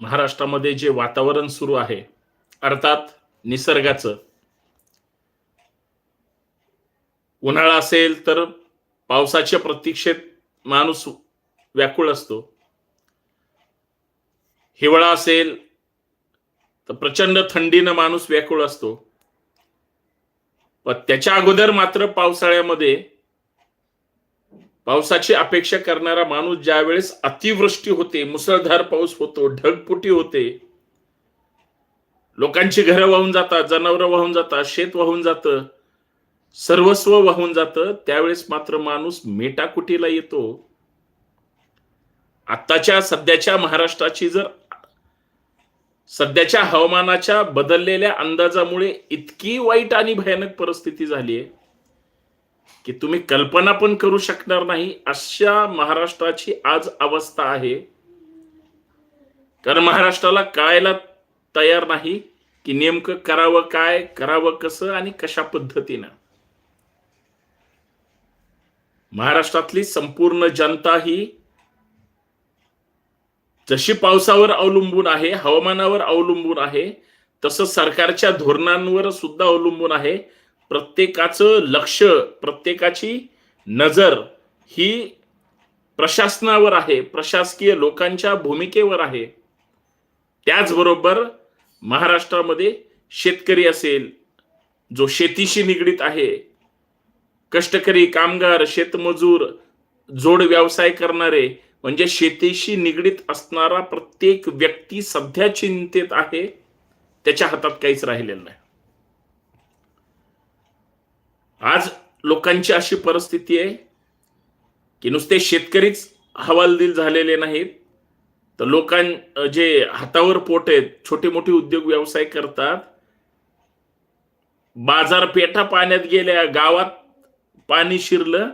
महाराष्ट्रामध्ये जे वातावरण सुरू आहे अर्थात निसर्गाचं. उन्हाळा असेल तर पावसाच्या प्रतीक्षेत माणूस व्याकुळ असतो. हिवाळा असेल तर प्रचंड थंडीनं माणूस व्याकुळ असतो. पण त्याच्या अगोदर मात्र पावसाळ्यामध्ये पावसाची अपेक्षा करणारा माणूस ज्या वेळेस अतिवृष्टी होते मुसळधार पाऊस होतो ढगपुटी होते लोकांची घरं वाहून जातात जनावरं वाहून जातात शेत वाहून जातं सर्वस्व वाहून जातं त्यावेळेस मात्र माणूस मेटाकुटीला येतो. आत्ताच्या सध्याच्या महाराष्ट्राची जर सध्याच्या हवामानाच्या बदललेल्या अंदाजामुळे इतकी वाईट आणि भयानक परिस्थिती झाली आहे की तुम्ही कल्पना पण करू शकणार नाही अशा महाराष्ट्राची आज अवस्था आहे. कारण महाराष्ट्राला कळायला तयार नाही की नेमकं करावं काय करावं कसं आणि कशा पद्धतीनं. महाराष्ट्रातली संपूर्ण जनता ही जशी पावसावर अवलंबून आहे हवामानावर अवलंबून आहे तसं सरकारच्या धोरणांवर सुद्धा अवलंबून आहे. प्रत्येकाचं लक्ष प्रत्येकाची नजर ही प्रशासनावर आहे प्रशासकीय लोकांच्या भूमिकेवर आहे. त्याचबरोबर महाराष्ट्रामध्ये शेतकरी असेल जो शेतीशी निगडीत आहे कष्टकरी कामगार शेतमजूर जोड व्यवसाय करणारे म्हणजे शेतीशी निगडीत असणारा प्रत्येक व्यक्ती सध्या चिंतेत आहे त्याच्या हातात काहीच राहिलेलं नाही. आज लोकांची अशी परिस्थिती आहे की नुसते शेतकरीच हवालदिल झालेले नाहीत. तर लोकां जे हातावर पोट आहेत छोटे मोठे उद्योग व्यवसाय करतात. बाजारपेठा पाण्यात गेल्या गावात पाणी शिरलं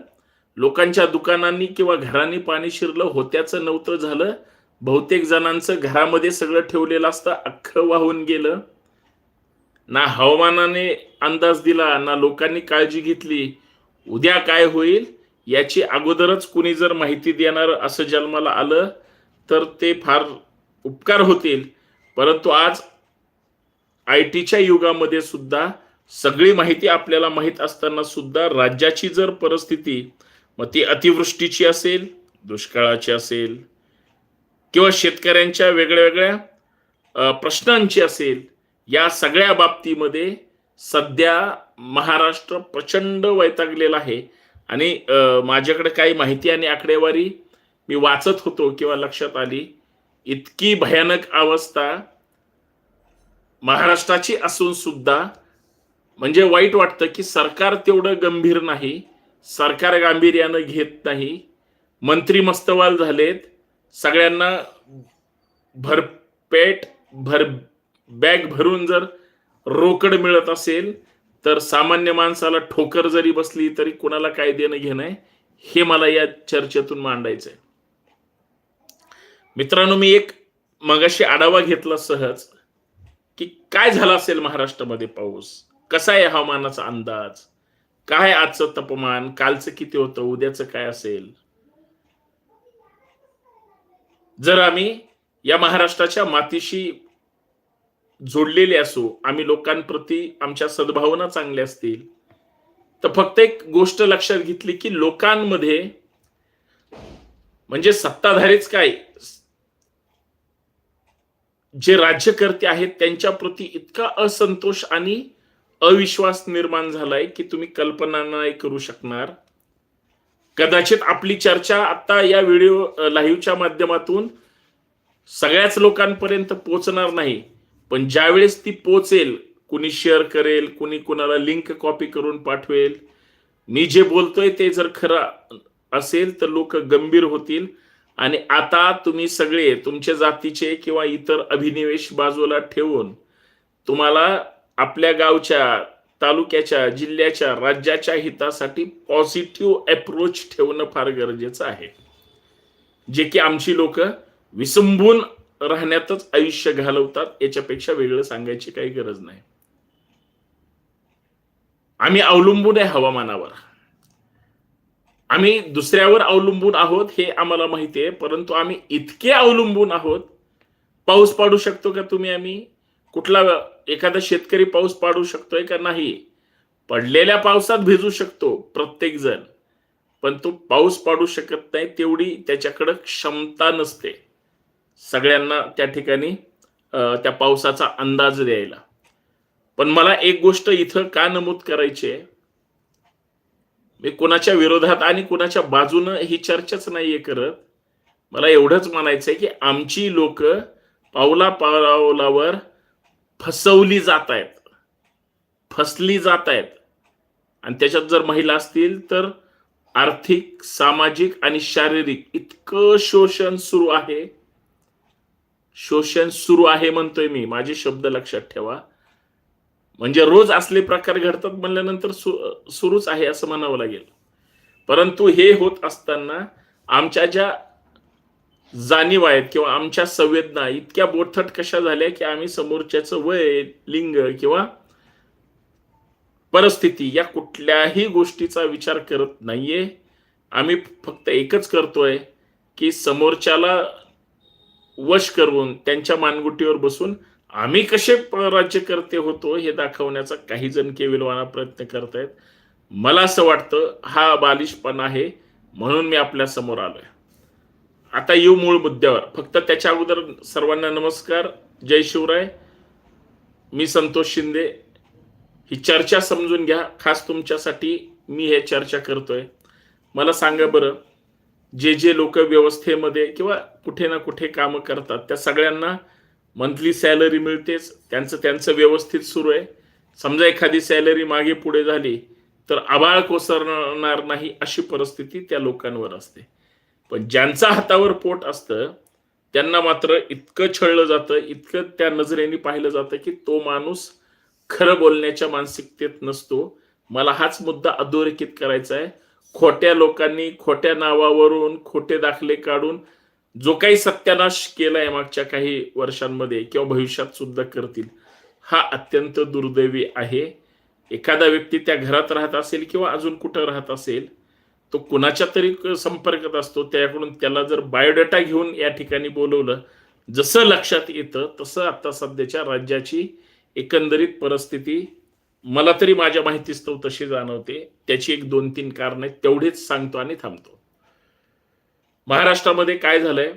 लोकांच्या दुकानांनी किंवा घरांनी पाणी शिरलं होत्याचं नव्हतं झालं. बहुतेक जणांचं घरामध्ये सगळं ठेवलेलं असतं अख्खं वाहून गेलं. ना हवामानाने अंदाज दिला ना लोकांनी काळजी घेतली उद्या काय होईल याची अगोदरच कुणी जर माहिती देणार असं जन्माला आलं तर ते फार उपकार होतील. परंतु आज आय टीच्या युगामध्ये सुद्धा सगळी माहिती आपल्याला माहीत असताना सुद्धा राज्याची जर परिस्थिती मग ती अतिवृष्टीची असेल दुष्काळाची असेल किंवा शेतकऱ्यांच्या वेगळ्या वेगळ्या प्रश्नांची असेल या सगळ्या बाबतीमध्ये सध्या महाराष्ट्र प्रचंड वैतागलेला आहे. आणि माझ्याकडे काही माहिती आणि आकडेवारी मी वाचत होतो किंवा लक्षात आली. इतकी भयानक अवस्था महाराष्ट्राची असून सुद्धा म्हणजे वाईट वाटतं की सरकार तेवढं गंभीर नाही सरकार गांभीर्यानं घेत नाही. मंत्री मस्तवाल झालेत. सगळ्यांना भरपेट भर बॅग भरून जर रोकड मिळत असेल तर सामान्य माणसाला ठोकर जरी बसली तरी कोणाला काय देणं घेणं आहे हे मला या चर्चेतून मांडायचं आहे. मित्रांनो मी एक मगाशी आढावा घेतला सहज की काय झालं असेल महाराष्ट्रामध्ये पाऊस? कसा आहे हवामानाचा अंदाज? काय आजचं तापमान? कालचं किती होतं? उद्याचं काय असेल? जर आम्ही या महाराष्ट्राच्या मातीशी जोडलेले असू आम्ही लोकांप्रती आमच्या सद्भावना चांगल्या असतील. तर फक्त एक गोष्ट लक्षात घेतली की लोकांमध्ये म्हणजे सत्ताधारीच काय? जे राज्यकर्ते आहेत त्यांच्या प्रती इतका असंतोष आणि अविश्वास निर्माण झालाय की तुम्ही कल्पना नाही करू शकणार. कदाचित आपली चर्चा आता या व्हिडिओ लाईव्हच्या माध्यमातून सगळ्याच लोकांपर्यंत पोहोचणार नाही. पण ज्यावेळेस ती पोचेल कुणी शेअर करेल कुणी कुणाला लिंक कॉपी करून पाठवेल मी जे बोलतोय ते जर खरं असेल तर लोक गंभीर होतील. आणि आता तुम्ही सगळे तुमच्या जातीचे किंवा इतर अभिनिवेश बाजूला ठेवून तुम्हाला आपल्या गावच्या तालुक्याच्या जिल्ह्याच्या राज्याच्या हितासाठी पॉझिटिव्ह अप्रोच ठेवणं फार गरजेचं आहे. जे की आमची लोक विसंबून राहण्यातच आयुष्य घालवतात याच्यापेक्षा वेगळं सांगायची काही गरज नाही. आम्ही अवलंबून आहे हवामानावर. आम्ही दुसऱ्यावर अवलंबून आहोत हे आम्हाला माहिती आहे परंतु आम्ही इतके अवलंबून आहोत. पाऊस पाडू शकतो का तुम्ही आम्ही? कुठला एखादा शेतकरी पाऊस पाडू शकतोय का नाही? पडलेल्या पावसात भिजू शकतो प्रत्येक जण पण तो पाऊस पाडू शकत नाही तेवढी त्याच्याकडं क्षमता नसते. सगळ्यांना त्या ठिकाणी त्या पावसाचा अंदाज द्यायला. पण मला एक गोष्ट इथं का नमूद करायची आहे? मी कोणाच्या विरोधात आणि कोणाच्या बाजूनं ही चर्चाच नाहीये करत. मला एवढंच म्हणायचंय की आमची लोक पावला पावलावर फसवली जात आहेत. फसली जात आहेत. आणि त्याच्यात जर महिला असतील तर आर्थिक सामाजिक आणि शारीरिक इतकं शोषण सुरू आहे. शोषण सुरू आहे म्हणतोय मी. माझे शब्द लक्षात ठेवा. म्हणजे रोज असले प्रकार घडतात म्हणल्यानंतर सु- सुरूच आहे असं म्हणावं लागेल. परंतु हे होत असताना आमच्या ज्या जाणीव आहेत किंवा आमच्या संवेदना इतक्या बोथट कशा झाल्या की आम्ही समोरच्याचं वय लिंग किंवा परिस्थिती या कुठल्याही गोष्टीचा विचार करत नाहीये. आम्ही फक्त एकच करतोय की समोरच्याला वश करून त्यांच्या मानगुटीवर बसून आम्ही कसे राज्यकर्ते होतो हे दाखवण्याचा काही जण केविलवाना प्रयत्न करतायत. मला असं वाटतं हा बालिशपणा आहे म्हणून मी आपल्यासमोर आलोय. आता येऊ मूळ मुद्द्यावर. फक्त त्याच्या अगोदर सर्वांना नमस्कार. जय शिवराय. मी संतोष शिंदे. ही चर्चा समजून घ्या. खास तुमच्यासाठी मी हे चर्चा करतोय. मला सांगा बरं जे जे लोक व्यवस्थेमध्ये किंवा कुठे ना कुठे कामं करतात. त्या सगळ्यांना मंथली सॅलरी मिळतेच. त्यांचं त्यांचं व्यवस्थित सुरू आहे. समजा एखादी सॅलरी मागे पुढे झाली तर आबाळ कोसरणार नाही अशी परिस्थिती त्या लोकांवर असते. पण ज्यांचा हातावर पोट असतं त्यांना मात्र इतकं छळलं जातं इतकं त्या नजरेने पाहिलं जातं की तो माणूस खरं बोलण्याच्या मानसिकतेत नसतो. मला हाच मुद्दा अधोरेखित करायचा आहे. खोट्या लोकांनी खोट्या नावावरून खोटे दाखले काढून जो काही सत्यानाश केलाय मागच्या काही वर्षांमध्ये किंवा भविष्यात सुद्धा करतील हा अत्यंत दुर्दैवी आहे. एखादा व्यक्ती त्या घरात राहत असेल किंवा अजून कुठं राहत असेल तो कुणाच्या तरी संपर्कात असतो त्याकडून त्याला जर बायोडेटा घेऊन या ठिकाणी बोलवलं जसं लक्षात येतं तसं आता सध्याच्या राज्याची एकंदरीत परिस्थिती मला तरी माझ्या माहितीस्तव तशी जाणवते. त्याची एक दोन तीन कारण आहेत तेवढेच सांगतो आणि थांबतो. महाराष्ट्रामध्ये काय झालंय?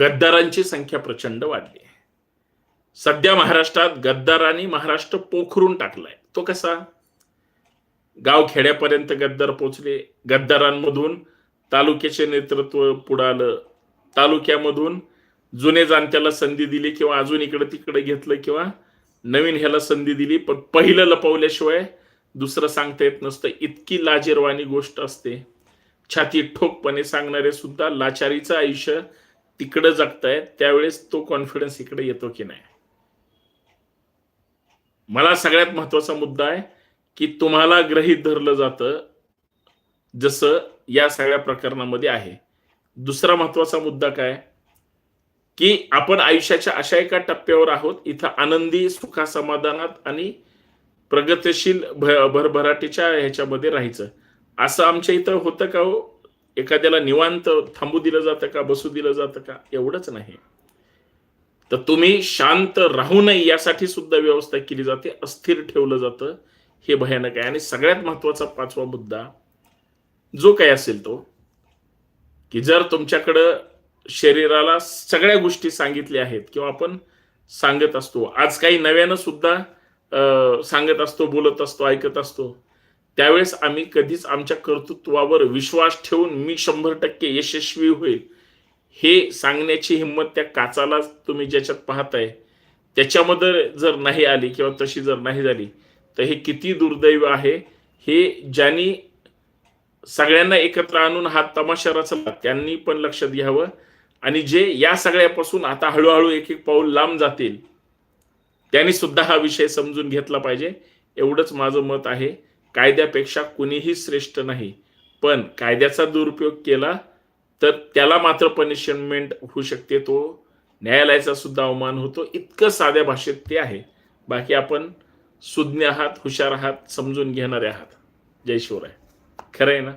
गद्दारांची संख्या प्रचंड वाढली आहे. सध्या महाराष्ट्रात गद्दारांनी महाराष्ट्र पोखरून टाकलाय. तो कसा? गाव खेड्यापर्यंत गद्दार पोचले. गद्दारांमधून तालुक्याचे नेतृत्व पुढं आलं. तालुक्यामधून जुने जाणत्याला संधी दिली किंवा अजून इकडे तिकडे घेतलं किंवा नवीन ह्याला संधी दिली पण पहिलं लपवल्याशिवाय दुसरं सांगता येत नसतं. इतकी लाजीरवाणी गोष्ट असते. छाती ठोकपणे सांगणारे सुद्धा लाचारीचं आयुष्य तिकडं जगतायत त्यावेळेस तो कॉन्फिडन्स इकडे येतो की नाही? मला सगळ्यात महत्त्वाचा मुद्दा आहे की तुम्हाला ग्रहित धरलं जातं जसं या सगळ्या प्रकरणामध्ये आहे. दुसरा महत्त्वाचा मुद्दा काय? की आपण आयुष्याच्या अशा एका टप्प्यावर आहोत इथं आनंदी सुखा समाधानात आणि प्रगतशील भ- भरभराटीच्या ह्याच्यामध्ये राहायचं. असं आमच्या इथं होतं का हो? एखाद्याला निवांत थांबू दिलं जातं का? बसू दिलं जातं का? एवढंच नाही. तर तुम्ही शांत राहू नये यासाठी सुद्धा व्यवस्था केली जाते. अस्थिर ठेवलं जातं. हे भयानक आहे. आणि सगळ्यात महत्त्वाचा पाचवा मुद्दा जो काही असेल तो की जर तुमच्याकडं शरीराला सगळ्या गोष्टी सांगितल्या आहेत किंवा आपण सांगत असतो. आज काही नव्यानं सुद्धा अं, सांगत असतो बोलत असतो ऐकत असतो. त्यावेळेस आम्ही कधीच आमच्या कर्तृत्वावर विश्वास ठेवून मी शंभर टक्के यशस्वी होईल. हे सांगण्याची हिंमत त्या काचाला तुम्ही ज्याच्यात पाहताय त्याच्यामध्ये जर नाही आली किंवा तशी जर नाही झाली तर हे किती दुर्दैव आहे. हे ज्यांनी सगळ्यांना एकत्र आणून हा तमाशा रचला त्यांनी पण लक्षात घ्यावं. आणि जे या सगळ्यापासून आता हळूहळू एक एक पाऊल लांब जातील त्यांनी सुद्धा हा विषय समजून घेतला पाहिजे. एवढंच माझं मत आहे. कायद्यापेक्षा कुणीही श्रेष्ठ नाही. पण कायद्याचा दुरुपयोग केला तर त्याला मात्र पनिशमेंट होऊ शकते. तो न्यायालयाचा सुद्धा अवमान होतो. इतकं साध्या भाषेत ते आहे. बाकी आपण सुज्ञ आहात हुशार आहात समजून घेणारे आहात. जय शिवराय. खरं आहे ना?